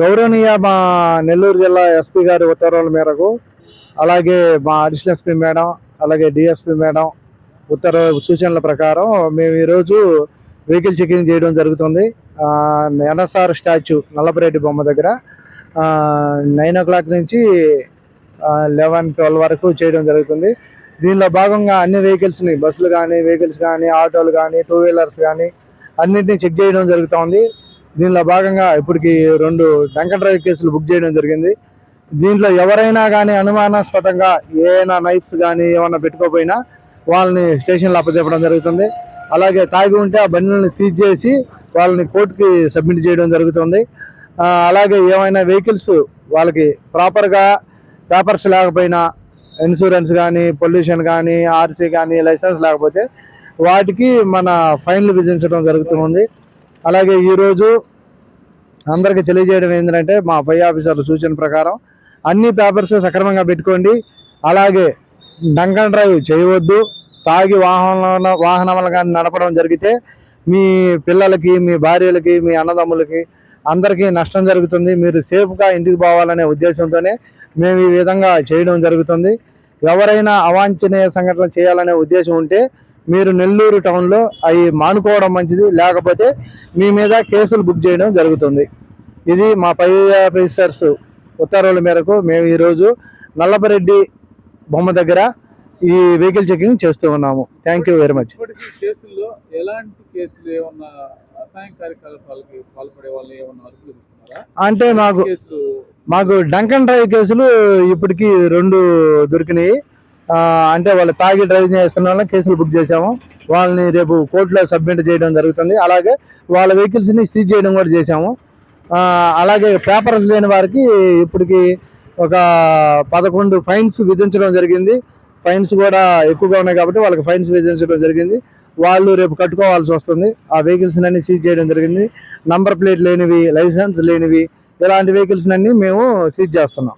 గౌరవనీయ మా నెల్లూరు జిల్లా ఎస్పీ గారి ఉత్తర్వుల మేరకు అలాగే మా అడిషనల్ ఎస్పీ మేడం అలాగే డిఎస్పీ మేడం ఉత్తర్వు సూచనల ప్రకారం మేము ఈరోజు వెహికల్ చెకింగ్ చేయడం జరుగుతుంది. ఎన్ఎస్ఆర్ స్టాచ్యూ నల్లపరెడ్డి బొమ్మ దగ్గర నైన్ ఓ క్లాక్ నుంచి లెవెన్ ట్వెల్వ్ వరకు చేయడం జరుగుతుంది. దీనిలో భాగంగా అన్ని వెహికల్స్ని బస్సులు కానీ వెహికల్స్ కానీ ఆటోలు కానీ టూ వీలర్స్ కానీ అన్నింటినీ చెక్ చేయడం జరుగుతోంది. దీనిలో భాగంగా ఇప్పటికి రెండు డంకన్ డ్రైవ్ కేసులు బుక్ చేయడం జరిగింది. దీంట్లో ఎవరైనా కానీ అనుమానాస్పదంగా ఏమైనా నైఫ్స్ కానీ ఏమైనా పెట్టుకోపోయినా వాళ్ళని స్టేషన్లో అప్పచెప్పడం జరుగుతుంది. అలాగే తాగి ఉంటే ఆ బండిని సీజ్ చేసి వాళ్ళని కోర్టుకి సబ్మిట్ చేయడం జరుగుతుంది. అలాగే ఏమైనా వెహికల్స్ వాళ్ళకి ప్రాపర్గా పేపర్స్ లేకపోయినా ఇన్సూరెన్స్ కానీ పొల్యూషన్ కానీ ఆర్సీ కానీ లైసెన్స్ లేకపోతే వాటికి మన ఫైన్లు విధించడం జరుగుతుంది. అలాగే ఈరోజు అందరికీ తెలియజేయడం ఏంటంటే మా పై ఆఫీసర్ల సూచన ప్రకారం అన్ని పేపర్స్ సక్రమంగా పెట్టుకోండి. అలాగే డంకన్ డ్రైవ్ చేయవద్దు. తాగి వాహనంలో వాహనాలు కానీ నడపడం జరిగితే మీ పిల్లలకి మీ భార్యలకి మీ అన్నదమ్ములకి అందరికీ నష్టం జరుగుతుంది. మీరు సేఫ్గా ఇంటికి పోవాలనే ఉద్దేశంతోనే మేము ఈ విధంగా చేయడం జరుగుతుంది. ఎవరైనా అవాంఛనీయ సంఘటనలు చేయాలనే ఉద్దేశం ఉంటే మీరు నెల్లూరు టౌన్లో అవి మానుకోవడం మంచిది లేకపోతే మీ మీద కేసులు బుక్ చేయడం జరుగుతుంది. ఇది మా పై ఆఫీసర్స్ ఉత్తర్వుల మేరకు మేము ఈరోజు నల్లపరెడ్డి బొమ్మ దగ్గర ఈ వెహికల్ చెకింగ్ చేస్తూ ఉన్నాము. థ్యాంక్ యూ వెరీ మచ్ కేసుల్లో ఎలాంటి కేసులు ఏమన్నా అసాయం కార్యకలాపాలకి పాల్పడే వాళ్ళు ఏమన్నా అదుపులో తీసుకున్నారా? అంటే మాకు మాకు డంకన్ డ్రైవ్ కేసులు ఇప్పటికి రెండు దొరికినాయి. అంటే వాళ్ళు తాగి డ్రైవ్ చేస్తున్న వాళ్ళని కేసులు బుక్ చేసాము వాళ్ళని రేపు కోర్టులో సబ్మిట్ చేయడం జరుగుతుంది. అలాగే వాళ్ళ వెహికల్స్ని సీజ్ చేయడం కూడా చేసాము అలాగే పేపర్స్ లేని వారికి ఇప్పటికి ఒక పదకొండు ఫైన్స్ విధించడం జరిగింది. ఫైన్స్ కూడా ఎక్కువగా ఉన్నాయి కాబట్టి వాళ్ళకి ఫైన్స్ విధించడం జరిగింది. వాళ్ళు రేపు కట్టుకోవాల్సి వస్తుంది. ఆ వెహికల్స్ అన్ని సీజ్ చేయడం జరిగింది. నంబర్ ప్లేట్ లేనివి లైసెన్స్ లేనివి ఇలాంటి వెహికల్స్ అన్ని మేము సీజ్ చేస్తున్నాం.